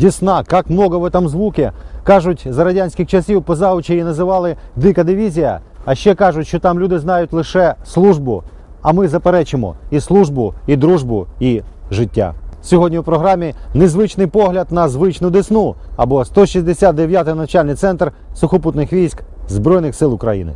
Десна, як много в этом звуке. Кажуть, за радянських часів позаучі її називали Дика дивізія, а ще кажуть, що там люди знають лише службу. А ми заперечимо і службу, і дружбу, і життя. Сьогодні у програмі незвичний погляд на звичну Десну або 169-й навчальний центр сухопутних військ Збройних сил України.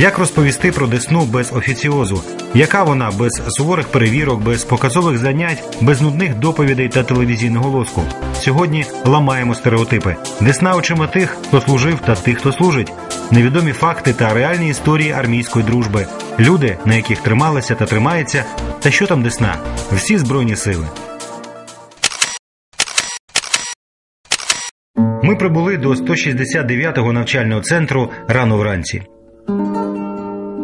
Як розповісти про Десну без офіціозу? Яка вона без суворих перевірок, без показових занять, без нудних доповідей та телевізійного лоску? Сьогодні ламаємо стереотипи. Десна очима тих, хто служив, та тих, хто служить. Невідомі факти та реальні історії армійської дружби. Люди, на яких трималися та тримається. Та що там Десна? Всі збройні сили. Ми прибули до 169-го навчального центру рано вранці.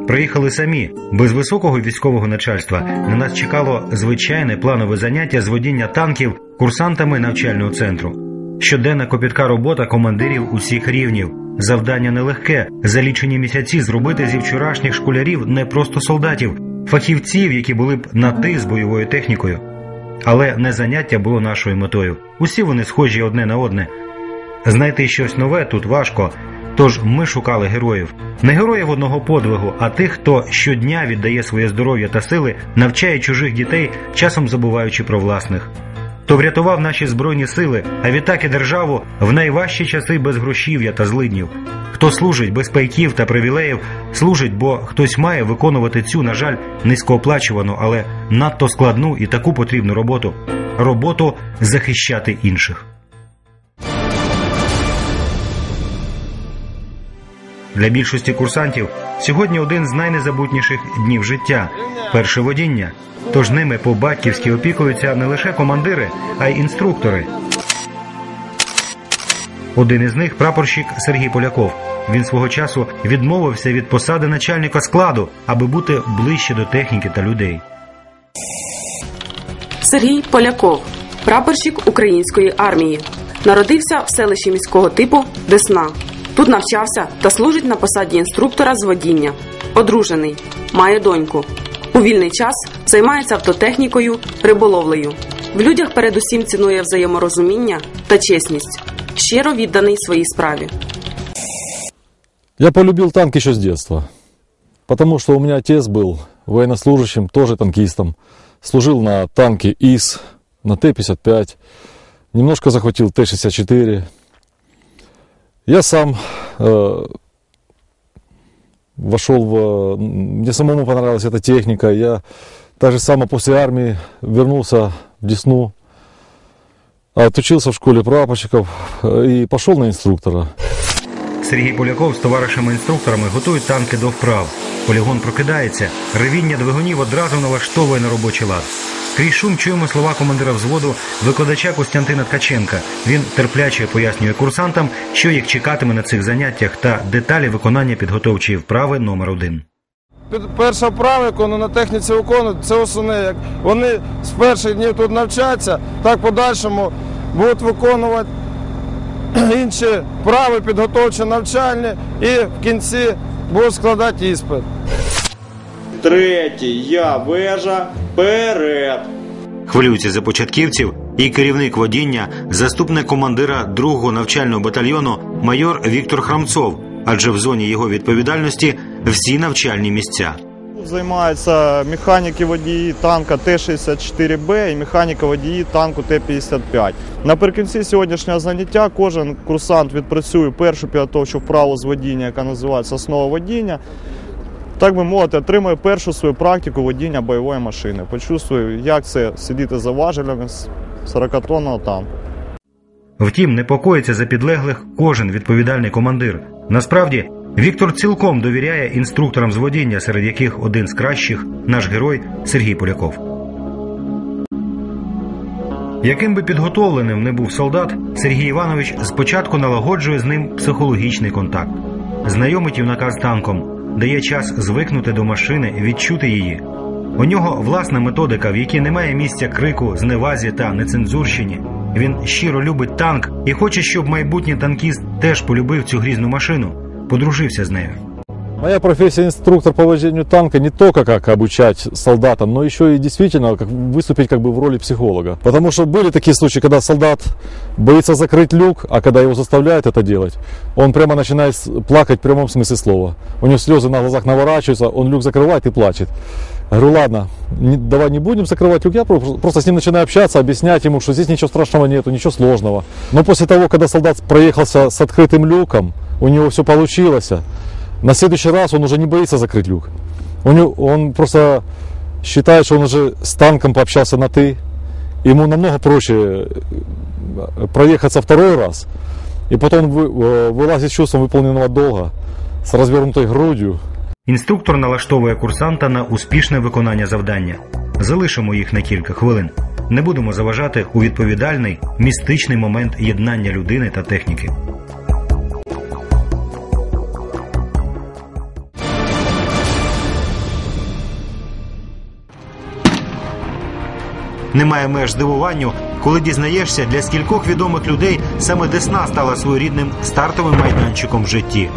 Приїхали самі, без високого військового начальства. На нас чекало звичайне планове заняття з водіння танків курсантами навчального центру. Щоденна копітка робота командирів усіх рівнів. Завдання нелегке. За лічені місяці зробити зі вчорашніх школярів не просто солдатів, фахівців, які були б на ти з бойовою технікою. Але не заняття було нашою метою. Усі вони схожі одне на одне. Знайти щось нове тут важко. Тож ми шукали героїв. Не героїв одного подвигу, а тих, хто щодня віддає своє здоров'я та сили, навчає чужих дітей, часом забуваючи про власних. Хто врятував наші збройні сили, а відтак і державу в найважчі часи без грошів'я та злиднів. Хто служить без пайків та привілеїв, служить, бо хтось має виконувати цю, на жаль, низькооплачувану, але надто складну і таку потрібну роботу роботу захищати інших. Для більшості курсантів сьогодні один з найнезабутніших днів життя перше водіння. Тож ними по батьківськи опікуються не лише командири, а й інструктори. Один із них прапорщик Сергій Поляков. Він свого часу відмовився від посади начальника складу, аби бути ближче до техніки та людей. Сергій Поляков, прапорщик української армії. Народився в селищі міського типу Десна. Тут навчався та служить на посаді інструктора з водіння. Одружений, має доньку. У вільний час займається автотехнікою, риболовлею. В людях передусім цінує взаєморозуміння та чесність. Щиро відданий своїй справі. Я полюбил танк еще с детства, потому что у меня отец был военнослужащим, тоже танкистом. Служил на танке ИС, на Т-55, немножко захватил Т-64. Я сам э, вошел в... Мне самому понравилась эта техника. Я также само после армии вернулся в Десну, отучился в школе прапорщиков э, и пошел на инструктора. Сергій Поляков з товаришами-інструкторами готують танки до вправ. Полігон прокидається, ревіння двигунів одразу налаштовує на робочий лад. Крізь шум чуємо слова командира взводу викладача Костянтина Ткаченка. Він терпляче пояснює курсантам, що їх чекатиме на цих заняттях та деталі виконання підготовчої вправи номер один. Перша вправа, яку вони на техніці виконують, це основне. Як вони з перших днів тут навчаться, так подальшому будуть виконувати інші вправи, підготовчі навчальні і в кінці будуть складати іспит. Третій, я вежа, вперед. Хвилюється за початківців і керівник водіння, заступник командира другого навчального батальйону майор Віктор Храмцов, адже в зоні його відповідальності всі навчальні місця. Займаються механіки водії танка Т-64Б і механіка водії танку Т-55. Наприкінці сьогоднішнього заняття кожен курсант відпрацює першу підготовчу вправу з водіння, яка називається основа водіння. Так би мовити, отримує першу свою практику водіння бойової машини. Почувствує, як це сидіти за важелями з 40-тонного танку. Втім, непокоїться за підлеглих кожен відповідальний командир. Насправді, Віктор цілком довіряє інструкторам з водіння, серед яких один з кращих наш герой Сергій Поляков. Яким би підготовленим не був солдат, Сергій Іванович спочатку налагоджує з ним психологічний контакт, знайомить юнака з танком, дає час звикнути до машини, відчути її. У нього власна методика, в якій немає місця крику, зневазі та нецензурщині. Він щиро любить танк і хоче, щоб майбутній танкіст теж полюбив цю грізну машину, подружився з нею. Моя профессия инструктор по вождению танка не только как обучать солдатам, но еще и действительно как выступить как бы в роли психолога. Потому что были такие случаи, когда солдат боится закрыть люк, а когда его заставляют это делать, он прямо начинает плакать в прямом смысле слова. У него слезы на глазах наворачиваются, он люк закрывает и плачет. Я говорю, ладно, не- давай не будем закрывать люк, я про- просто с ним начинаю общаться, объяснять ему, что здесь ничего страшного нету, ничего сложного. Но после того, когда солдат проехался с открытым люком, у него все получилось, на следующий раз он уже не боится закрыть люк. У него, он просто считает, что он уже с танком пообщался на «ты». Ему намного проще э, проехаться второй раз. И потом вы- э, вылазить с чувством выполненного долга, с развернутой грудью. Інструктор налаштовує курсанта на успішне виконання завдання. Залишимо їх на кілька хвилин. Не будемо заважати у відповідальний містичний момент єднання людини та техніки. Немає меж здивуванню, коли дізнаєшся, для скількох відомих людей саме Десна стала своєрідним стартовим майданчиком в житті.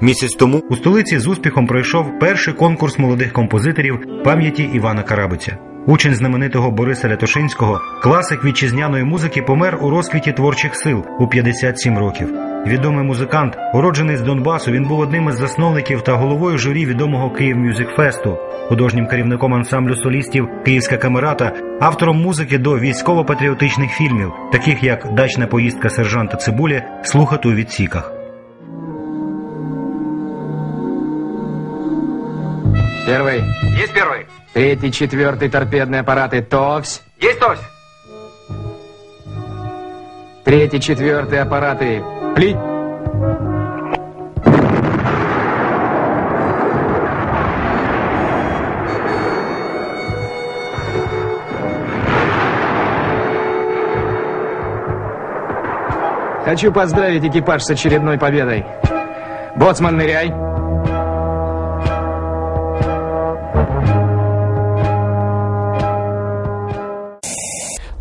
Місяць тому у столиці з успіхом пройшов перший конкурс молодих композиторів пам'яті Івана Карабиця. Учень знаменитого Бориса Лятошинського, класик вітчизняної музики, помер у розквіті творчих сил у 57 років Відомий музикант, уроджений з Донбасу, він був одним із засновників та головою журі відомого Київ Мюзик Фесту, художнім керівником ансамблю солістів Київська камерата, автором музики до військово-патріотичних фільмів, таких як Дачна поїздка сержанта Цибулі, слухати у відсіках. Первый. Есть первый. Третий, четвертый торпедные аппараты ТОВС. Есть товсь. Третий, четвертый аппараты ПЛИ. Хочу поздравить экипаж с очередной победой. Боцман, ныряй.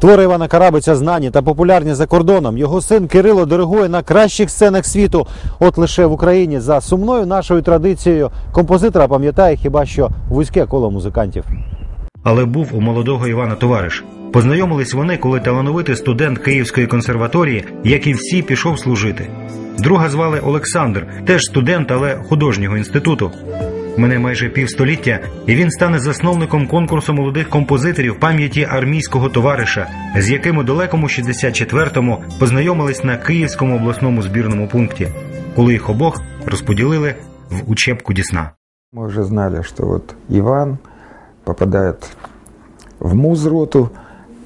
Твори Івана Карабиця знані та популярні за кордоном. Його син Кирило диригує на кращих сценах світу. От лише в Україні за сумною нашою традицією композитора пам'ятає хіба що вузьке коло музикантів. Але був у молодого Івана товариш. Познайомились вони, коли талановитий студент Київської консерваторії, як і всі, пішов служити. Друга звали Олександр, теж студент, але художнього інституту. Мене майже півстоліття, і він стане засновником конкурсу молодих композиторів пам'яті армійського товариша, з яким у далекому 64-му познайомились на Київському обласному збірному пункті, коли їх обох розподілили в учебку Дісна. Мы уже знали, что вот Иван попадает в муз-роту,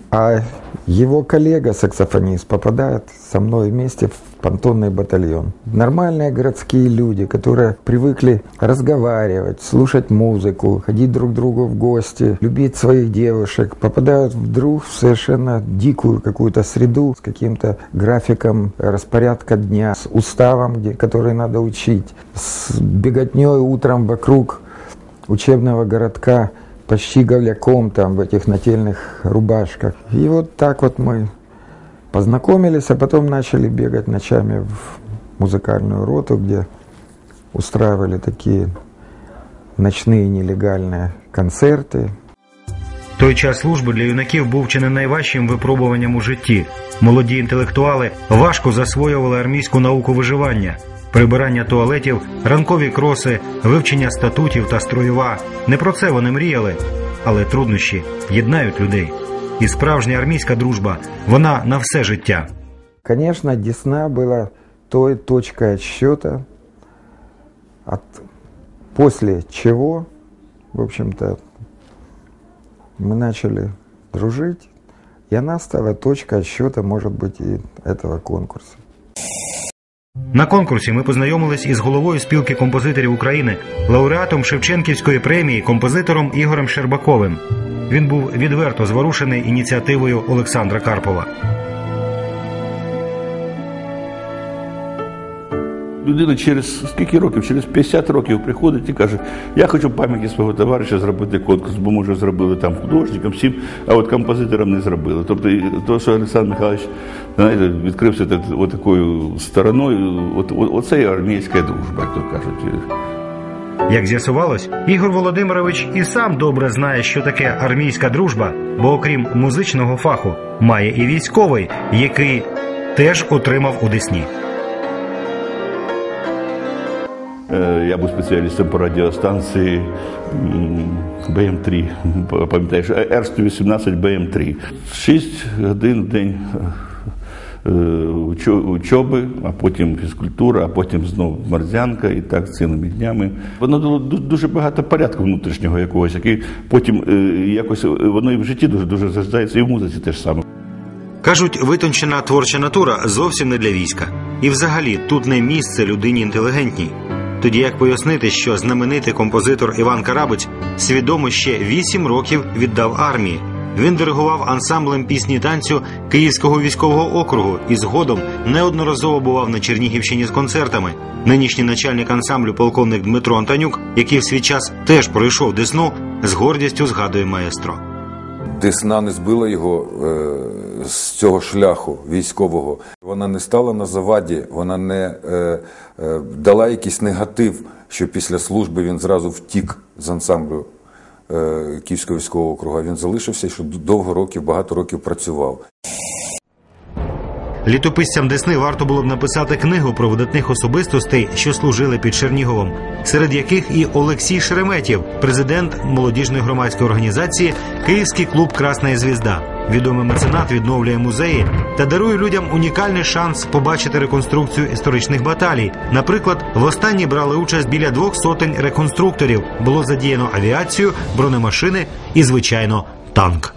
а его коллега, саксофонист, попадает со мной вместе в понтонный батальон. Нормальные городские люди, которые привыкли разговаривать, слушать музыку, ходить друг к другу в гости, любить своих девушек, попадают вдруг в совершенно дикую какую-то среду с каким-то графиком распорядка дня, с уставом, где, который надо учить, с беготней утром вокруг учебного городка почти говляком там в этих нательных рубашках. И вот так вот мы познакомились, а потом начали бегать ночами в музыкальную роту, где устраивали такие ночные нелегальные концерты. Той час служби для юнаків був чи не найважчим випробуванням у житті. Молоді інтелектуали важко засвоювали армійську науку виживання, прибирання туалетів, ранкові кроси, вивчення статутів та строєва. Не про це вони мріяли, але труднощі єднають людей. І справжня армійська дружба вона на все життя. Конечно, Десна была той точкой отсчета, от, после чего, в общем-то, мы начали дружить, и она стала точкой отсчета, может быть, и этого конкурса. На конкурсі ми познайомились із головою спілки композиторів України, лауреатом Шевченківської премії, композитором Ігорем Щербаковим. Він був відверто зворушений ініціативою Олександра Карпова. Людина через скільки років, через 50 років приходить і каже, я хочу пам'яті свого товариша зробити конкурс, бо ми вже зробили там художникам, всім, а от композиторам не зробили. Тобто, то, що Олександр Михайлович знаєте, відкрився так, отакою стороною, от, от, оце і армійська дружба, як то кажуть. Як з'ясувалось, Ігор Володимирович і сам добре знає, що таке армійська дружба, бо окрім музичного фаху, має і військовий, який теж отримав у Десні. Я був спеціалістом по радіостанції м, БМ-3, пам'ятаєш, Р-118 БМ-3. Шість годин в день е, учоби, а потім фізкультура, а потім знову морзянка і так цілими днями. Воно дало дуже багато порядку внутрішнього якогось, який потім е, якось е, воно і в житті дуже дуже заждається, і в музиці теж саме. Кажуть, витончена творча натура зовсім не для війська. І взагалі тут не місце людині інтелігентній. Тоді як пояснити, що знаменитий композитор Іван Карабець свідомо ще 8 років віддав армії. Він диригував ансамблем пісні танцю Київського військового округу і згодом неодноразово бував на Чернігівщині з концертами. Нинішній начальник ансамблю полковник Дмитро Антонюк, який в свій час теж пройшов десну, з гордістю згадує маестро. Десна не збила його е, з цього шляху військового. Вона не стала на заваді, вона не е, е, дала якийсь негатив, що після служби він зразу втік з ансамблю е, Київського військового округу. Він залишився, що довго років, багато років працював. Літописцям Десни варто було б написати книгу про видатних особистостей, що служили під Черніговом, серед яких і Олексій Шереметєв, президент молодіжної громадської організації Київський клуб Красна звізда. Відомий меценат відновлює музеї та дарує людям унікальний шанс побачити реконструкцію історичних баталій. Наприклад, в останній брали участь біля двох сотень реконструкторів. Було задіяно авіацію, бронемашини і, звичайно, танк.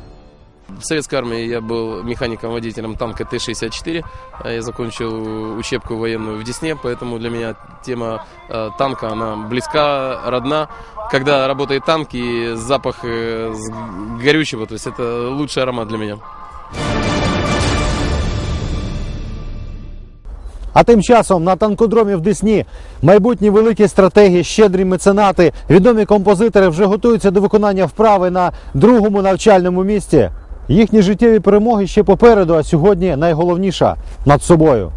В советской армии я был механиком-водителем танка Т-64. А Я закончил учебку военную в Десне, поэтому для меня тема э, танка, она близка, родна. Когда работает танк и запах э, с горючего, то есть это лучший аромат для меня. А тим часом на танкодромі в Десні майбутні великі стратегії, щедрі меценати, відомі композитори вже готуються до виконання вправи на другому навчальному місці. Їхні життєві перемоги ще попереду, а сьогодні найголовніша над собою.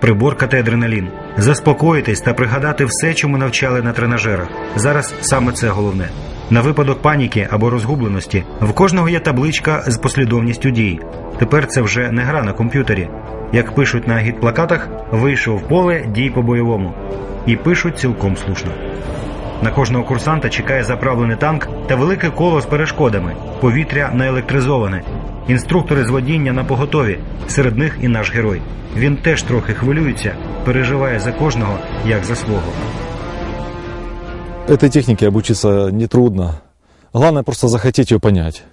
Приборкати адреналін, заспокоїтись та пригадати все, чому навчали на тренажерах. Зараз саме це головне. На випадок паніки або розгубленості в кожного є табличка з послідовністю дій. Тепер це вже не гра на комп'ютері. Як пишуть на агітплакатах, вийшов в поле дій по бойовому. І пишуть цілком слушно. На кожного курсанта чекає заправлений танк та велике коло з перешкодами. Повітря наелектризоване. Інструктори з водіння на поготові. Серед них і наш герой. Він теж трохи хвилюється, переживає за кожного, як за свого. Этой технике обучиться нетрудно. Главное просто захотеть ее понять.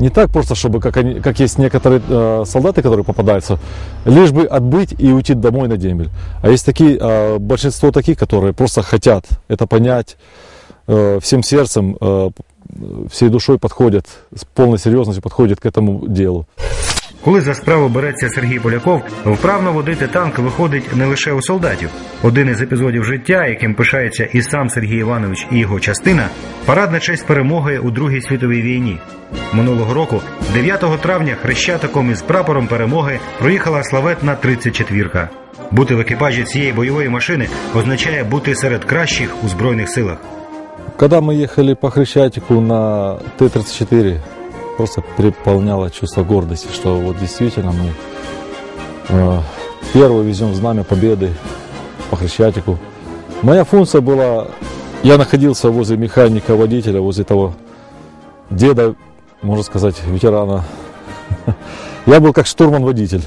Не так просто, чтобы, как, они, как есть некоторые э, солдаты, которые попадаются, лишь бы отбыть и уйти домой на дембель. А есть такие, э, большинство таких, которые просто хотят это понять, э, всем сердцем, э, всей душой подходят, с полной серьезностью подходят к этому делу. Коли за справу береться Сергій Поляков, вправно водити танк виходить не лише у солдатів. Один із епізодів життя, яким пишається і сам Сергій Іванович, і його частина парадна честь перемоги у Другій світовій війні. Минулого року, 9 травня, хрещатиком із прапором перемоги проїхала славетна 34-ка. Бути в екіпажі цієї бойової машини означає бути серед кращих у збройних силах. Когда мы ехали по Хрещатику на Т-34, просто переполняло чувство гордости, что вот действительно мы э, первый везем знамя победы по Хрещатику. Моя функция была, я находился возле механика-водителя, возле того деда, можно сказать, ветерана. Я был как штурман-водитель.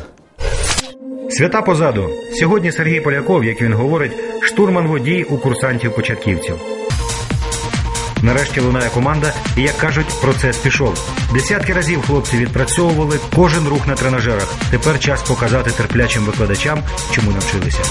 Свята позаду. Сьогодні Сергій Поляков, як він говорить, штурман водій у курсантів-початківців. Нарешті лунає команда, і як кажуть, процес пішов. Десятки разів хлопці відпрацьовували кожен рух на тренажерах. Тепер час показати терплячим викладачам, чому навчилися.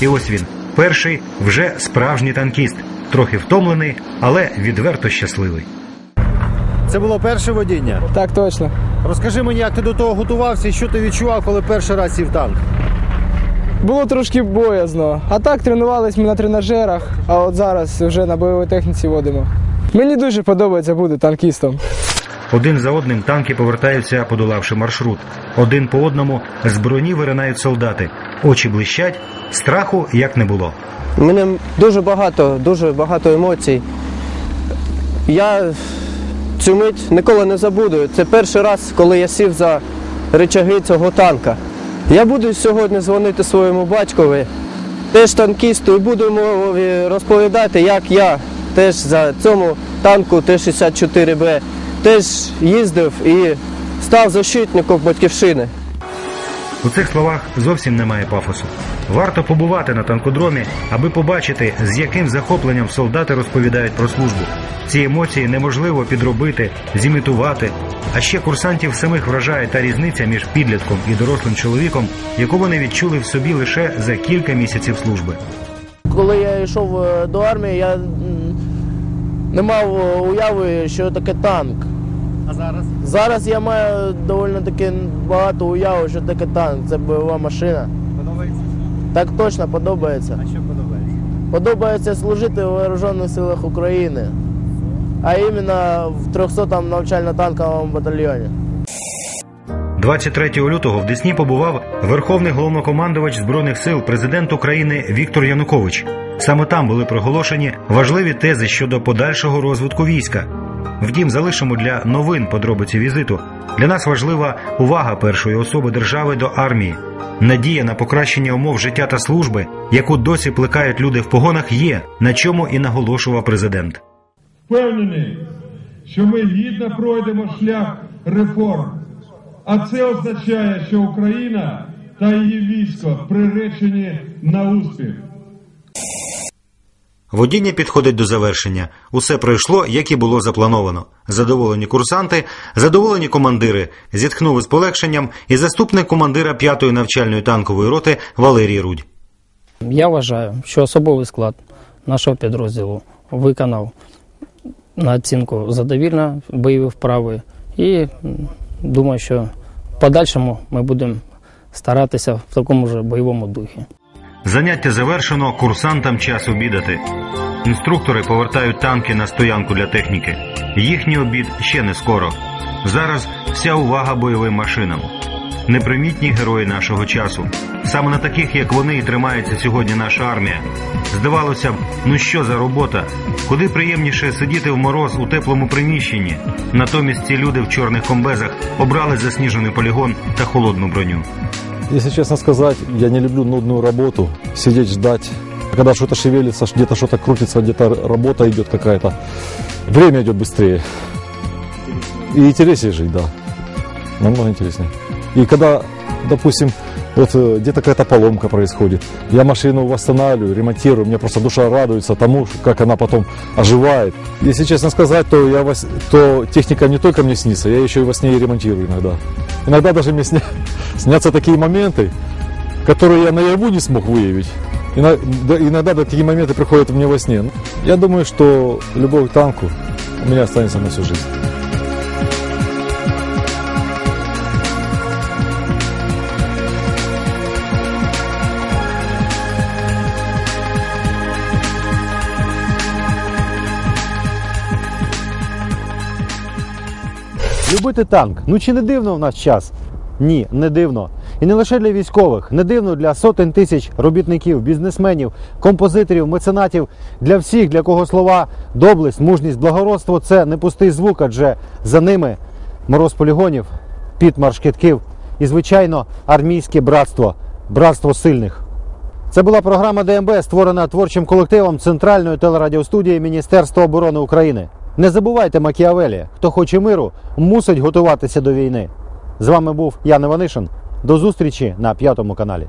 І ось він, перший вже справжній танкіст. трохи втомлений, але відверто щасливий. Це було перше водіння. Так точно. Розкажи мені, як ти до того готувався і що ти відчував, коли перший раз сів в танк. Було трошки боязно. А так тренувались ми на тренажерах, а от зараз вже на бойовій техніці водимо. Мені дуже подобається бути танкістом. Один за одним танки повертаються, подолавши маршрут. Один по одному з броні виринають солдати. Очі блищать, страху як не було. У мене дуже багато, дуже багато емоцій. Я цю мить ніколи не забуду. Це перший раз, коли я сів за речаги цього танка. Я буду сьогодні дзвонити своєму батькові, теж танкісту, і буду йому розповідати, як я теж за цьому танку Т-64Б теж їздив і став защитником батьківщини. У цих словах зовсім немає пафосу. Варто побувати на танкодромі, аби побачити, з яким захопленням солдати розповідають про службу. Ці емоції неможливо підробити, зімітувати. А ще курсантів самих вражає та різниця між підлітком і дорослим чоловіком, яку вони відчули в собі лише за кілька місяців служби. Коли я йшов е, до армії, я не мав е, уяви, що таке танк. А зараз? Зараз я маю доволі таки багато уяви, що таке танк. Це бойова машина. Подобається? Так точно подобається. А що подобається? Подобається служити у Вооружених силах України, а іменно в 300-му навчально-танковому батальйоні. 23 лютого в Десні побував верховний головнокомандувач збройних сил президент України Віктор Янукович. Саме там були проголошені важливі тези щодо подальшого розвитку війська. Втім, залишимо для новин подробиці візиту. Для нас важлива увага першої особи держави до армії. Надія на покращення умов життя та служби, яку досі плекають люди в погонах, є на чому і наголошував президент. Впевнений, що ми гідно пройдемо шлях реформ. А це означає, що Україна та її військо приречені на успіх. Водіння підходить до завершення. Усе пройшло, як і було заплановано. Задоволені курсанти, задоволені командири. Зітхнув із полегшенням і заступник командира 5-ї навчальної танкової роти Валерій Рудь. Я вважаю, що особовий склад нашого підрозділу виконав на оцінку задовільно бойові вправи і думаю, що в подальшому ми будемо старатися в такому ж бойовому духі. Заняття завершено, курсантам час обідати. Інструктори повертають танки на стоянку для техніки. Їхній обід ще не скоро. Зараз вся увага бойовим машинам. Непримітні герої нашого часу. Саме на таких, як вони, і тримається сьогодні наша армія. Здавалося б, ну що за робота? Куди приємніше сидіти в мороз у теплому приміщенні. Натомість ці люди в чорних комбезах обрали засніжений полігон та холодну броню. Если честно сказать, я не люблю нудную работу, сидеть ждать. Когда что-то шевелится, где-то что-то крутится, где-то работа идет какая-то. Время идет быстрее. И интереснее жить, да. Намного интереснее. И когда, допустим, вот э, где-то какая-то поломка происходит, я машину восстанавливаю, ремонтирую, мне просто душа радуется тому, как она потом оживает. Если честно сказать, то, я во с- то техника не только мне снится, я еще и во сне и ремонтирую иногда. Иногда даже мне сня- снятся такие моменты, которые я наяву не смог выявить. Ино- да- Иногда такие моменты приходят мне во сне. Я думаю, что любовь к танку у меня останется на всю жизнь. Любити танк. Ну чи не дивно в наш час? Ні, не дивно. І не лише для військових, не дивно для сотень тисяч робітників, бізнесменів, композиторів, меценатів, для всіх, для кого слова доблесть, мужність, благородство це не пустий звук, адже за ними мороз полігонів, піт маршкітків і, звичайно, армійське братство, братство сильних. Це була програма ДМБ, створена творчим колективом Центральної телерадіостудії Міністерства оборони України. Не забувайте Макіавелі, хто хоче миру, мусить готуватися до війни. З вами був Ян Іванишин. До зустрічі на п'ятому каналі.